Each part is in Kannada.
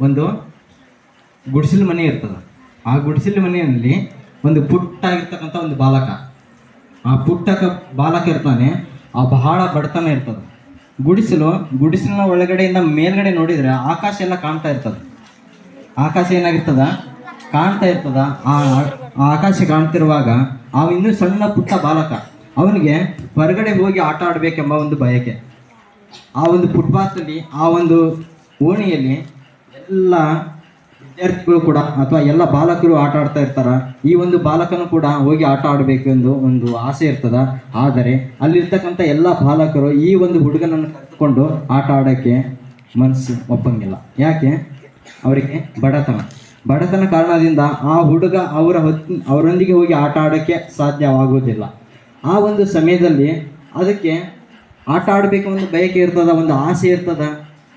ಒಂದು ಗುಡಿಸಿಲು ಮನೆ ಇರ್ತದೆ. ಆ ಗುಡಿಸಿಲು ಮನೆಯಲ್ಲಿ ಒಂದು ಪುಟ್ಟಾಗಿರ್ತಕ್ಕಂಥ ಒಂದು ಬಾಲಕ. ಆ ಪುಟ್ಟಕ ಬಾಲಕ ಇರ್ತಾನೆ, ಆ ಬಹಳ ಬಡತನ ಇರ್ತದೆ. ಗುಡಿಸಲು, ಗುಡಿಸಲಿನ ಒಳಗಡೆಯಿಂದ ಮೇಲ್ಗಡೆ ನೋಡಿದರೆ ಆಕಾಶ ಎಲ್ಲ ಕಾಣ್ತಾ ಇರ್ತದೆ. ಆಕಾಶ ಏನಾಗಿರ್ತದ? ಕಾಣ್ತಾ ಇರ್ತದ. ಆ ಆ ಆಕಾಶ ಕಾಣ್ತಿರುವಾಗ ಅವ ಇನ್ನೂ ಸಣ್ಣ ಪುಟ್ಟ ಬಾಲಕ. ಅವನಿಗೆ ಹೊರಗಡೆ ಹೋಗಿ ಆಟ ಆಡಬೇಕೆಂಬ ಒಂದು ಬಯಕೆ. ಆ ಒಂದು ಫುಟ್ಪಾತಲ್ಲಿ ಆ ಒಂದು ಓಣಿಯಲ್ಲಿ ಎಲ್ಲ ವಿದ್ಯಾರ್ಥಿಗಳು ಕೂಡ ಅಥವಾ ಎಲ್ಲ ಬಾಲಕರು ಆಟ ಆಡ್ತಾ ಇರ್ತಾರ, ಈ ಒಂದು ಬಾಲಕನು ಕೂಡ ಹೋಗಿ ಆಟ ಆಡಬೇಕೆಂದು ಒಂದು ಆಸೆ ಇರ್ತದ. ಆದರೆ ಅಲ್ಲಿರ್ತಕ್ಕಂಥ ಎಲ್ಲ ಬಾಲಕರು ಈ ಒಂದು ಹುಡುಗನನ್ನು ಕರೆದುಕೊಂಡು ಆಟ ಆಡೋಕ್ಕೆ ಮನಸ್ಸು ಒಪ್ಪಂಗಿಲ್ಲ. ಯಾಕೆ? ಅವರಿಗೆ ಬಡತನ. ಬಡತನ ಕಾರಣದಿಂದ ಆ ಹುಡುಗ ಅವರ ಹೊತ್ತು ಅವರೊಂದಿಗೆ ಹೋಗಿ ಆಟ ಆಡೋಕ್ಕೆ ಸಾಧ್ಯವಾಗುವುದಿಲ್ಲ. ಆ ಒಂದು ಸಮಯದಲ್ಲಿ ಅದಕ್ಕೆ ಆಟ ಆಡಬೇಕು ಒಂದು ಬಯಕೆ ಇರ್ತದ, ಒಂದು ಆಸೆ ಇರ್ತದ.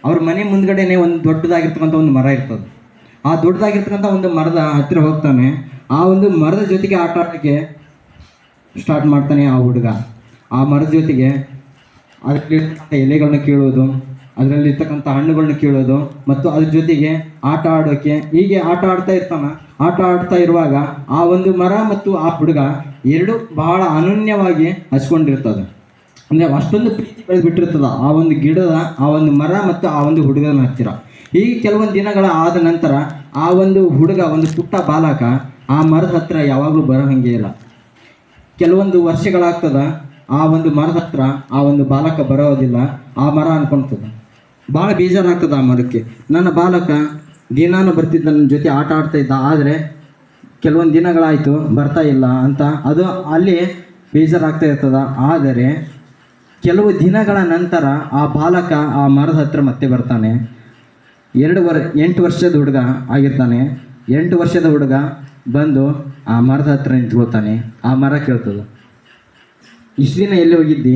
ಅವ್ರ ಮನೆ ಮುಂದ್ಗಡೆನೆ ಒಂದು ದೊಡ್ಡದಾಗಿರ್ತಕ್ಕಂಥ ಒಂದು ಮರ ಇರ್ತದೆ. ಆ ದೊಡ್ಡದಾಗಿರ್ತಕ್ಕಂಥ ಒಂದು ಮರದ ಹತ್ತಿರ ಹೋಗ್ತಾನೆ. ಆ ಒಂದು ಮರದ ಜೊತೆಗೆ ಆಟ ಆಡೋಕ್ಕೆ ಸ್ಟಾರ್ಟ್ ಮಾಡ್ತಾನೆ ಆ ಹುಡುಗ. ಆ ಮರದ ಜೊತೆಗೆ ಅದರಲ್ಲಿರ್ತಕ್ಕಂಥ ಎಲೆಗಳನ್ನ ಕೀಳೋದು, ಅದರಲ್ಲಿರ್ತಕ್ಕಂಥ ಹಣ್ಣುಗಳನ್ನ ಕೀಳೋದು ಮತ್ತು ಅದ್ರ ಜೊತೆಗೆ ಆಟ ಆಡೋಕ್ಕೆ ಹೀಗೆ ಆಟ ಆಡ್ತಾ ಇರ್ತಾನ. ಆಟ ಆಡ್ತಾ ಇರುವಾಗ ಆ ಒಂದು ಮರ ಮತ್ತು ಆ ಹುಡುಗ ಎರಡು ಬಹಳ ಅನನ್ಯವಾಗಿ ಹಚ್ಕೊಂಡಿರ್ತದೆ. ಅಂದರೆ ಅಷ್ಟೊಂದು ಪ್ರೀತಿ ಬೆಳೆದ್ಬಿಟ್ಟಿರ್ತದ. ಆ ಒಂದು ಗಿಡದ, ಆ ಒಂದು ಮರ ಮತ್ತು ಆ ಒಂದು ಹುಡುಗನ ಹತ್ತಿರ. ಈಗ ಕೆಲವೊಂದು ದಿನಗಳ ಆದ ನಂತರ ಆ ಒಂದು ಹುಡುಗ ಒಂದು ಪುಟ್ಟ ಬಾಲಕ ಆ ಮರದ ಹತ್ತಿರ ಯಾವಾಗಲೂ ಬರೋ ಹಂಗೆ ಇಲ್ಲ. ಕೆಲವೊಂದು ವರ್ಷಗಳಾಗ್ತದ ಆ ಒಂದು ಮರದ ಹತ್ರ ಆ ಒಂದು ಬಾಲಕ ಬರೋದಿಲ್ಲ, ಆ ಮರ ಅನ್ಕೊಳ್ತದ ಭಾಳ ಬೇಜಾರಾಗ್ತದ ಆ ಮರಕ್ಕೆ. ನನ್ನ ಬಾಲಕ ದಿನಾನು ಬರ್ತಿದ್ದ, ನನ್ನ ಜೊತೆ ಆಟ ಆಡ್ತಾ ಇದ್ದ, ಆದರೆ ಕೆಲವೊಂದು ದಿನಗಳಾಯಿತು, ಬರ್ತಾ ಇಲ್ಲ ಅಂತ ಅದು ಅಲ್ಲಿ ಬೇಜಾರಾಗ್ತಾ ಇರ್ತದ. ಆದರೆ ಕೆಲವು ದಿನಗಳ ನಂತರ ಆ ಬಾಲಕ ಆ ಮರದ ಹತ್ರ ಮತ್ತೆ ಬರ್ತಾನೆ. ಎರಡು ವರ್, ಎಂಟು ವರ್ಷದ ಹುಡುಗ ಆಗಿರ್ತಾನೆ. ಎಂಟು ವರ್ಷದ ಹುಡುಗ ಬಂದು ಆ ಮರದ ಹತ್ರ ನಿಂತ್ಕೊಳ್ತಾನೆ. ಆ ಮರ ಕೇಳ್ತದೆ. ಇಷ್ಟು ದಿನ ಎಲ್ಲಿ ಹೋಗಿದ್ದಿ?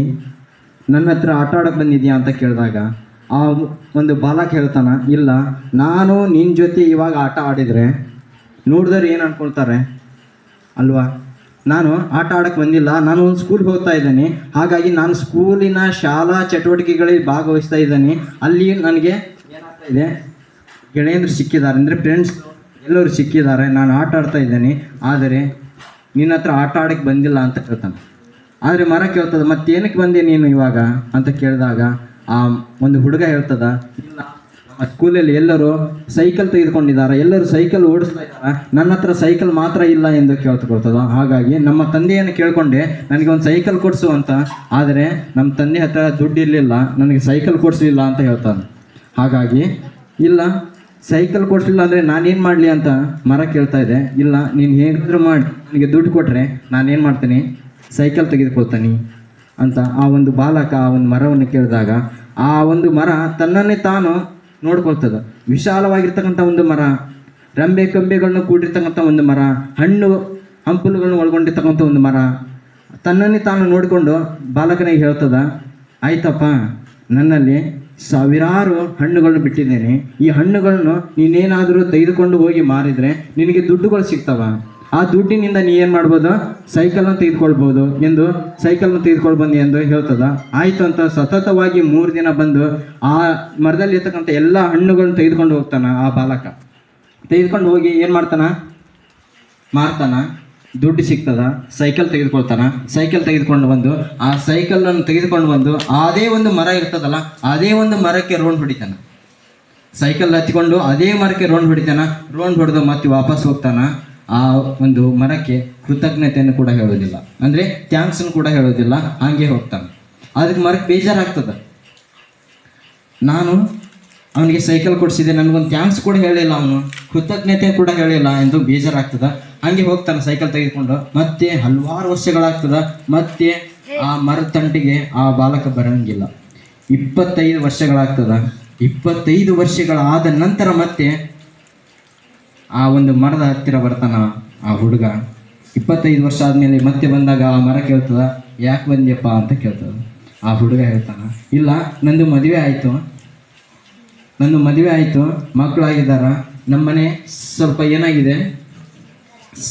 ನನ್ನ ಹತ್ರ ಆಟ ಆಡೋಕೆ ಬಂದಿದ್ಯಾ ಅಂತ ಕೇಳಿದಾಗ ಆ ಒಂದು ಬಾಲಕ ಹೇಳ್ತಾನೆ, ಇಲ್ಲ, ನಾನು ನಿನ್ನ ಜೊತೆ ಇವಾಗ ಆಟ ಆಡಿದರೆ ನೋಡಿದವ್ರು ಏನು ಅನ್ಕೊಳ್ತಾರೆ? ಅಲ್ವಾ? ನಾನು ಆಟ ಆಡಕ್ಕೆ ಬಂದಿಲ್ಲ, ನಾನು ಒಂದು ಸ್ಕೂಲ್ಗೆ ಹೋಗ್ತಾ ಇದ್ದೀನಿ. ಹಾಗಾಗಿ ನಾನು ಸ್ಕೂಲಿನ ಶಾಲಾ ಚಟುವಟಿಕೆಗಳಲ್ಲಿ ಭಾಗವಹಿಸ್ತಾ ಇದ್ದೀನಿ. ಅಲ್ಲಿ ನನಗೆ ಏನಾಗ್ತಾ ಇದೆ? ಗೆಳೆಯಂದ್ರು ಸಿಕ್ಕಿದ್ದಾರೆ. ಅಂದರೆ ಫ್ರೆಂಡ್ಸ್ ಎಲ್ಲರೂ ಸಿಕ್ಕಿದ್ದಾರೆ. ನಾನು ಆಟ ಆಡ್ತಾ ಇದ್ದೀನಿ. ಆದರೆ ನಿನ್ನ ಹತ್ರ ಆಟ ಆಡಕ್ಕೆ ಬಂದಿಲ್ಲ ಅಂತ ಹೇಳ್ತಾನೆ ಆದರೆ ಮರ ಕೇಳ್ತದ, ಮತ್ತೇನಕ್ಕೆ ಬಂದೆ ನೀನು ಇವಾಗ? ಅಂತ ಕೇಳಿದಾಗ ಆ ಒಂದು ಹುಡುಗ ಹೇಳ್ತದ, ಇಲ್ಲ ಸ್ಕೂಲಲ್ಲಿ ಎಲ್ಲರೂ ಸೈಕಲ್ ತೆಗೆದುಕೊಂಡಿದ್ದಾರೆ. ಎಲ್ಲರೂ ಸೈಕಲ್ ಓಡಿಸ್ತಾ ಇದ್ದಾರೆ. ನನ್ನ ಹತ್ರ ಸೈಕಲ್ ಮಾತ್ರ ಇಲ್ಲ ಎಂದು ಕೇಳ್ತಕೊಳ್ತದ ಹಾಗಾಗಿ ನಮ್ಮ ತಂದೆಯನ್ನು ಕೇಳಿಕೊಂಡೆ, ನನಗೆ ಒಂದು ಸೈಕಲ್ ಕೊಡಿಸು ಅಂತ. ಆದರೆ ನಮ್ಮ ತಂದೆ ಹತ್ರ ದುಡ್ಡು ಇರಲಿಲ್ಲ. ನನಗೆ ಸೈಕಲ್ ಕೊಡಿಸಲಿಲ್ಲ ಅಂತ ಹೇಳ್ತಾನೆ. ಹಾಗಾಗಿ, ಇಲ್ಲ, ಸೈಕಲ್ ಕೊಡಿಸಲಿಲ್ಲ ಅಂದರೆ ನಾನೇನು ಮಾಡಲಿ ಅಂತ ಮರ ಕೇಳ್ತಾ ಇದೆ. ಇಲ್ಲ, ನೀನು ಹೇಗಾದರೂ ಮಾಡಿ. ನನಗೆ ದುಡ್ಡು ಕೊಟ್ಟರೆ ನಾನೇನು ಮಾಡ್ತೀನಿ? ಸೈಕಲ್ ತೆಗೆದುಕೊಳ್ತಾನೆ ಅಂತ ಆ ಒಂದು ಬಾಲಕ ಆ ಒಂದು ಮರವನ್ನು ಕೇಳಿದಾಗ, ಆ ಒಂದು ಮರ ತನ್ನನ್ನೇ ತಾನು ನೋಡ್ಕೊಳ್ತದ. ವಿಶಾಲವಾಗಿರ್ತಕ್ಕಂಥ ಒಂದು ಮರ, ರಂಬೆ ಕಂಬೆಗಳನ್ನು ಕೂಡಿರ್ತಕ್ಕಂಥ ಒಂದು ಮರ, ಹಣ್ಣು ಹಂಪಲುಗಳನ್ನು ಒಳಗೊಂಡಿರ್ತಕ್ಕಂಥ ಒಂದು ಮರ, ತನ್ನನ್ನೇ ತಾನು ನೋಡಿಕೊಂಡು ಬಾಲಕನಿಗೆ ಹೇಳ್ತದ, ಆಯ್ತಪ್ಪ, ನನ್ನಲ್ಲಿ ಸಾವಿರಾರು ಹಣ್ಣುಗಳನ್ನು ಬಿಟ್ಟಿದ್ದೇನೆ. ಈ ಹಣ್ಣುಗಳನ್ನು ನೀನೇನಾದರೂ ತೆಗೆದುಕೊಂಡು ಹೋಗಿ ಮಾರಿದರೆ ನಿನಗೆ ದುಡ್ಡುಗಳು ಸಿಗ್ತವ? ಆ ದುಡ್ಡಿನಿಂದ ನೀ ಏನು ಮಾಡ್ಬೋದು? ಸೈಕಲನ್ನು ತೆಗೆದುಕೊಳ್ಬೋದು ಎಂದು ಸೈಕಲ್ನ ತೆಗೆದುಕೊಂಡು ಬನ್ನಿ ಎಂದು ಹೇಳ್ತದ. ಆಯಿತು ಅಂತ ಸತತವಾಗಿ ಮೂರು ದಿನ ಬಂದು ಆ ಮರದಲ್ಲಿ ಇರ್ತಕ್ಕಂಥ ಎಲ್ಲ ಹಣ್ಣುಗಳನ್ನು ತೆಗೆದುಕೊಂಡು ಹೋಗ್ತಾನ ಆ ಬಾಲಕ. ತೆಗೆದುಕೊಂಡು ಹೋಗಿ ಏನು ಮಾಡ್ತಾನ? ಮಾರ್ತಾನ. ದುಡ್ಡು ಸಿಗ್ತದ. ಸೈಕಲ್ ತೆಗೆದುಕೊಳ್ತಾನ. ಸೈಕಲ್ ತೆಗೆದುಕೊಂಡು ಬಂದು, ಆ ಸೈಕಲನ್ನು ತೆಗೆದುಕೊಂಡು ಬಂದು ಅದೇ ಒಂದು ಮರ ಇರ್ತದಲ್ಲ, ಅದೇ ಒಂದು ಮರಕ್ಕೆ ರೌಂಡ್ ಹೊಡಿತಾನ. ಸೈಕಲ್ ಹತ್ತಿಕೊಂಡು ಅದೇ ಮರಕ್ಕೆ ರೌಂಡ್ ಹೊಡಿತಾನ. ರೌಂಡ್ ಹೊಡೆದು ಮತ್ತೆ ವಾಪಸ್ ಹೋಗ್ತಾನ. ಆ ಒಂದು ಮರಕ್ಕೆ ಕೃತಜ್ಞತೆಯನ್ನು ಕೂಡ ಹೇಳೋದಿಲ್ಲ ಅಂದರೆ ಥ್ಯಾಂಕ್ಸನ್ನು ಕೂಡ ಹೇಳೋದಿಲ್ಲ ಹಂಗೆ ಹೋಗ್ತಾನೆ. ಅದಕ್ಕೆ ಮರಕ್ಕೆ ಬೇಜಾರಾಗ್ತದೆ. ನಾನು ಅವನಿಗೆ ಸೈಕಲ್ ಕೊಡಿಸಿದೆ. ನನಗೊಂದು ಥ್ಯಾಂಕ್ಸ್ ಕೂಡ ಹೇಳಿಲ್ಲ ಅವನು. ಕೃತಜ್ಞತೆ ಕೂಡ ಹೇಳಿಲ್ಲ ಎಂದು ಬೇಜಾರಾಗ್ತದ. ಹಂಗೆ ಹೋಗ್ತಾನೆ ಸೈಕಲ್ ತೆಗೆದುಕೊಂಡು. ಮತ್ತೆ ಹಲವಾರು ವರ್ಷಗಳಾಗ್ತದ. ಮತ್ತೆ ಆ ಮರದ ತಂಟಿಗೆ ಆ ಬಾಲಕ ಬರಂಗಿಲ್ಲ. ಇಪ್ಪತ್ತೈದು ವರ್ಷಗಳಾಗ್ತದ. ಇಪ್ಪತ್ತೈದು ವರ್ಷಗಳಾದ ನಂತರ ಮತ್ತೆ ಆ ಒಂದು ಮರದ ಹತ್ತಿರ ಬರ್ತಾನ ಆ ಹುಡುಗ. ಇಪ್ಪತ್ತೈದು ವರ್ಷ ಆದಮೇಲೆ ಮತ್ತೆ ಬಂದಾಗ ಆ ಮರ ಕೇಳ್ತದ, ಯಾಕೆ ಬಂದ್ಯಪ್ಪ ಅಂತ ಕೇಳ್ತದ. ಆ ಹುಡುಗ ಹೇಳ್ತಾನ, ಇಲ್ಲ, ನಂದು ಮದುವೆ ಆಯಿತು. ನಂದು ಮದುವೆ ಆಯಿತು ಮಕ್ಕಳಾಗಿದ್ದಾರ ನಮ್ಮನೆ ಸ್ವಲ್ಪ ಏನಾಗಿದೆ?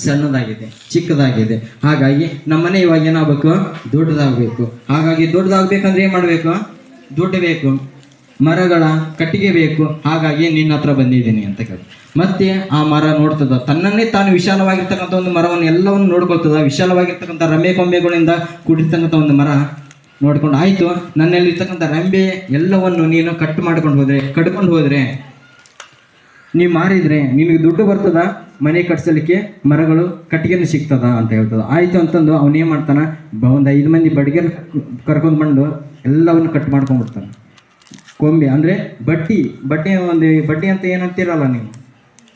ಸಣ್ಣದಾಗಿದೆ, ಚಿಕ್ಕದಾಗಿದೆ. ಹಾಗಾಗಿ ನಮ್ಮನೆ ಇವಾಗ ಏನಾಗಬೇಕು? ದೊಡ್ಡದಾಗಬೇಕು. ಹಾಗಾಗಿ ದೊಡ್ಡದಾಗಬೇಕಂದ್ರೆ ಏನು ಮಾಡಬೇಕು? ದುಡ್ಡು ಬೇಕು. ಮರಗಳ ಕಟ್ಟಿಗೆ ಬೇಕು. ಹಾಗಾಗಿ ನಿನ್ನ ಹತ್ರ ಬಂದಿದ್ದೀನಿ ಅಂತ ಕೇಳಿ ಮತ್ತೆ ಆ ಮರ ನೋಡ್ತದ. ತನ್ನನ್ನೇ ತಾನು ವಿಶಾಲವಾಗಿರ್ತಕ್ಕಂಥ ಒಂದು ಮರವನ್ನು ಎಲ್ಲವನ್ನು ನೋಡ್ಕೊಳ್ತದ. ವಿಶಾಲವಾಗಿರ್ತಕ್ಕಂಥ ರಂಬೆ ಕೊಂಬೆಗಳಿಂದ ಕೂಡಿರ್ತಕ್ಕಂಥ ಒಂದು ಮರ ನೋಡ್ಕೊಂಡು ಆಯಿತು. ನನ್ನಲ್ಲಿರ್ತಕ್ಕಂಥ ರಂಬೆ ಎಲ್ಲವನ್ನು ನೀನು ಕಟ್ ಮಾಡ್ಕೊಂಡು ಹೋದ್ರೆ ಕಟ್ಕೊಂಡು ಹೋದ್ರೆ, ನೀವು ಮಾರಿದ್ರೆ ನಿನಗೆ ದುಡ್ಡು ಬರ್ತದ, ಮನೆ ಕಟ್ಸಲಿಕ್ಕೆ ಮರಗಳು ಕಟ್ಟಿಗೆನ ಸಿಗ್ತದ ಅಂತ ಹೇಳ್ತದ. ಆಯಿತು ಅಂತಂದು ಅವನೇನು ಮಾಡ್ತಾನ ಒಂದು ಐದು ಮಂದಿ ಬಡಿಗೆ ಕರ್ಕೊಂಡು ಬಂದು ಎಲ್ಲವನ್ನು ಕಟ್ ಮಾಡ್ಕೊಂಡ್ಬಿಡ್ತಾನೆ. ಕೊಂಬೆ ಅಂದರೆ ಬಟ್ಟಿ. ಬಟ್ಟೆ ಒಂದು ಬಡ್ಡಿ ಅಂತ ಏನಂತೀರಲ್ಲ ನೀವು?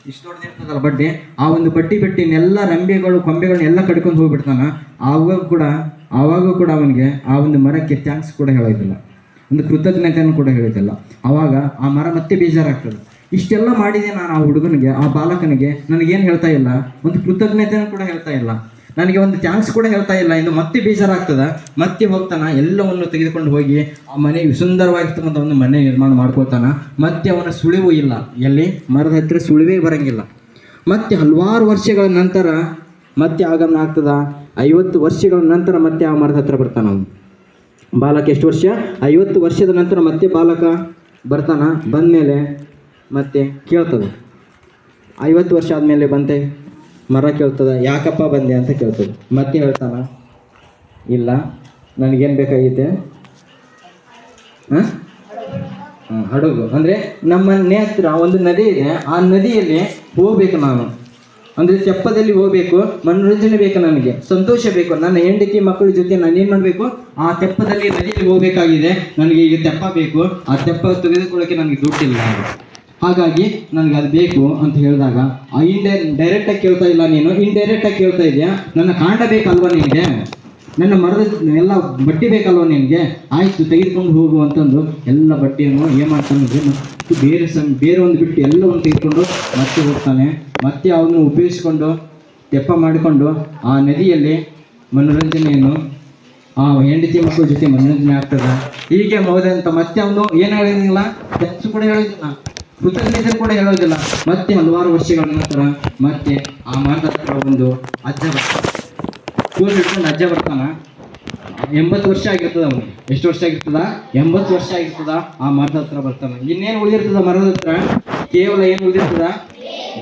ಇಷ್ಟು ದೊಡ್ಡದಿರ್ತದಲ್ಲ ಬಡ್ಡಿ, ಆ ಒಂದು ಬಡ್ಡಿ ಬಟ್ಟಿನೆಲ್ಲ ರಂಬೆಗಳು, ಕೊಂಬೆಗಳನ್ನ ಎಲ್ಲ ಕಡ್ಕೊಂಡು ಹೋಗ್ಬಿಡ್ತಾನ, ಆವಾಗ ಕೂಡ ಆವಾಗ ಕೂಡ ಅವನಿಗೆ ಆ ಒಂದು ಮರಕ್ಕೆ ಥ್ಯಾಂಕ್ಸ್ ಕೂಡ ಹೇಳೋದಿಲ್ಲ. ಒಂದು ಕೃತಜ್ಞತೆಯನ್ನು ಕೂಡ ಹೇಳೋದಿಲ್ಲ. ಆವಾಗ ಆ ಮರ ಮತ್ತೆ ಬೇಜಾರಾಗ್ತದೆ. ಇಷ್ಟೆಲ್ಲ ಮಾಡಿದೆ ನಾನು ಆ ಹುಡುಗನಿಗೆ, ಆ ಬಾಲಕನಿಗೆ, ನನಗೇನು ಹೇಳ್ತಾ ಇಲ್ಲ? ಒಂದು ಕೃತಜ್ಞತೆಯನ್ನು ಕೂಡ ಹೇಳ್ತಾ ಇಲ್ಲ. ನನಗೆ ಒಂದು ಥ್ಯಾಂಕ್ಸ್ ಕೂಡ ಹೇಳ್ತಾ ಇಲ್ಲ. ಇನ್ನು ಮತ್ತೆ ಬೇಜಾರಾಗ್ತದ. ಮತ್ತೆ ಹೋಗ್ತಾನ, ಎಲ್ಲವನ್ನು ತೆಗೆದುಕೊಂಡು ಹೋಗಿ ಆ ಮನೆ ಸುಂದರವಾಗಿರ್ತಕ್ಕಂಥ ಒಂದು ಮನೆ ನಿರ್ಮಾಣ ಮಾಡ್ಕೋತಾನ ಮತ್ತೆ ಅವನ ಸುಳಿವು ಇಲ್ಲ. ಎಲ್ಲಿ? ಮರದ ಹತ್ತಿರ ಸುಳಿವೇ ಬರಂಗಿಲ್ಲ. ಮತ್ತೆ ಹಲವಾರು ವರ್ಷಗಳ ನಂತರ ಮತ್ತೆ ಆಗಮನ ಆಗ್ತದ? ಐವತ್ತು ವರ್ಷಗಳ ನಂತರ ಮತ್ತೆ ಆ ಮರದ ಹತ್ರ ಬರ್ತಾನ ಅವನು. ಬಾಲಕ ಎಷ್ಟು ವರ್ಷ? ಐವತ್ತು ವರ್ಷದ ನಂತರ ಮತ್ತೆ ಬಾಲಕ ಬರ್ತಾನ. ಬಂದಮೇಲೆ ಮತ್ತೆ ಕೇಳ್ತದೆ. ಐವತ್ತು ವರ್ಷ ಆದಮೇಲೆ ಬಂತೆ. ಮರ ಕೇಳ್ತದ, ಯಾಕಪ್ಪ ಬಂದೆ ಅಂತ ಕೇಳ್ತದೆ. ಮತ್ತೆ ಹೇಳ್ತಾನ, ಇಲ್ಲ, ನನಗೇನು ಬೇಕಾಗಿದೆ ಹಾಂ? ಹಡಗು. ಅಂದರೆ ನಮ್ಮ ಮನೆ ಹತ್ರ ಒಂದು ನದಿ ಇದೆ, ಆ ನದಿಯಲ್ಲಿ ಹೋಗ್ಬೇಕು ನಾನು. ಅಂದರೆ ತೆಪ್ಪದಲ್ಲಿ ಹೋಗ್ಬೇಕು, ಮನೋರಂಜನೆ ಬೇಕು ನನಗೆ, ಸಂತೋಷ ಬೇಕು. ನನ್ನ ಹೆಂಡತಿ, ಮಕ್ಕಳ ಜೊತೆ ನಾನು ಏನು ಮಾಡಬೇಕು? ಆ ತೆಪ್ಪದಲ್ಲಿ ನದಿಯಲ್ಲಿ ಹೋಗಬೇಕಾಗಿದೆ. ನನಗೆ ಈಗ ತೆಪ್ಪ ಬೇಕು. ಆ ತೆಪ್ಪ ತೆಗೆದುಕೊಳ್ಳೋಕೆ ನನಗೆ ದುಡ್ಡಿಲ್ಲ. ಹಾಗಾಗಿ ನನಗೆ ಅದು ಬೇಕು ಅಂತ ಹೇಳಿದಾಗ ಇಂಡೈ ಡೈರೆಕ್ಟಾಗಿ ಕೇಳ್ತಾ ಇಲ್ಲ ನೀನು ಇಂಡೈರೆಕ್ಟಾಗಿ ಕೇಳ್ತಾ ಇದೆಯಾ ನನ್ನ ಕಾಂಡ ಬೇಕಲ್ವ ನಿನಗೆ? ನನ್ನ ಮರದ ಎಲ್ಲ ಬಟ್ಟೆ ಬೇಕಲ್ವ ನಿನಗೆ? ಆಯಿತು, ತೆಗೆದುಕೊಂಡು ಹೋಗು ಅಂತಂದು ಎಲ್ಲ ಬಟ್ಟೆಯನ್ನು ಏನು ಮಾಡ್ತಾನೆ ಮತ್ತು ಬೇರೆ ಸಂ, ಬೇರೆ ಒಂದು ಬಿಟ್ಟು ಎಲ್ಲವನ್ನು ತೆಗೆದುಕೊಂಡು ಮತ್ತೆ ಹೋಗ್ತಾನೆ. ಮತ್ತೆ ಅವನು ಉಪಯೋಗಿಸ್ಕೊಂಡು ತೆಪ್ಪ ಮಾಡಿಕೊಂಡು ಆ ನದಿಯಲ್ಲಿ ಮನೋರಂಜನೆಯನ್ನು ಆ ಹೆಂಡತಿ ಮಕ್ಕಳ ಜೊತೆ ಮನೋರಂಜನೆ ಆಗ್ತದೆ. ಹೀಗೆ ಹೋದಂತ ಮತ್ತೆ ಅವನು ಏನು ಹೇಳಿದಿಲ್ಲ ಹೆಚ್ಚು ಕೂಡ ಹೇಳೋದಿಲ್ಲ ಕೃತಜ್ಞತೆ ಕೂಡ ಹೇಳೋದಿಲ್ಲ. ಮತ್ತೆ ಹಲವಾರು ವರ್ಷಗಳ ನಂತರ ಮತ್ತೆ ಆ ಮರದ ಹತ್ರ ಒಂದು ಅಜ್ಜ ಬರ್ತಾನೆ. ಇಟ್ಕೊಂಡು ಅಜ್ಜ ಬರ್ತಾನ. ಎಂಬತ್ತು ವರ್ಷ ಆಗಿರ್ತದ ಅವನು ಎಷ್ಟು ವರ್ಷ ಆಗಿರ್ತದ? ಎಂಬತ್ತು ವರ್ಷ ಆಗಿರ್ತದ. ಆ ಮರದ ಹತ್ರ ಬರ್ತಾನ. ಇನ್ನೇನು ಉಳಿದಿರ್ತದ ಮರದ ಹತ್ರ? ಕೇವಲ ಏನು ಉಳಿದಿರ್ತದ?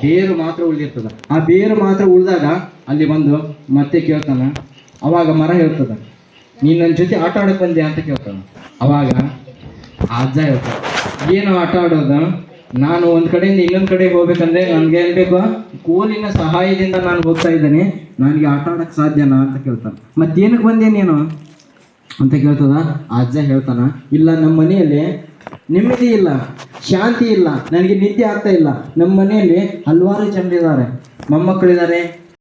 ಬೇರು ಮಾತ್ರ ಉಳಿದಿರ್ತದ. ಆ ಬೇರು ಮಾತ್ರ ಉಳಿದಾಗ ಅಲ್ಲಿ ಬಂದು ಮತ್ತೆ ಕೇಳ್ತಾನ. ಅವಾಗ ಮರ ಹೇಳ್ತದ. ನೀನು ನನ್ನ ಜೊತೆ ಆಟ ಆಡಕ್ ಬಂದೆ ಅಂತ ಕೇಳ್ತಾನ. ಅವಾಗ ಆ ಅಜ್ಜ ಹೇಳ್ತಾನೆ. ಏನು ಆಟ ಆಡೋದು? ನಾನು ಒಂದು ಕಡೆಯಿಂದ ಇನ್ನೊಂದು ಕಡೆ ಹೋಗ್ಬೇಕಂದ್ರೆ ನನಗೆ ಏನ್ ಕೋಲಿನ ಸಹಾಯದಿಂದ ನಾನು ಹೋಗ್ತಾ ಇದ್ದೇನೆ. ನನಗೆ ಆಟ ಆಡಕ್ ಸಾಧ್ಯನಾ ಅಂತ ಕೇಳ್ತಾನೆ. ಮತ್ತೇನಕ್ಕೆ ಬಂದೆ ನೀನು? ಅಂತ ಕೇಳ್ತದ? ಅಜ್ಜ ಹೇಳ್ತಾನ, ಇಲ್ಲ ನಮ್ಮ ಮನೆಯಲ್ಲಿ ನೆಮ್ಮದಿ ಇಲ್ಲ, ಶಾಂತಿ ಇಲ್ಲ, ನನಗೆ ನಿದ್ದೆ ಆಗ್ತಾ ಇಲ್ಲ. ನಮ್ಮ ಮನೆಯಲ್ಲಿ ಹಲವಾರು ಜನರಿದ್ದಾರೆ. ಮೊಮ್ಮಕ್ಕಳಿದ್ದಾರೆ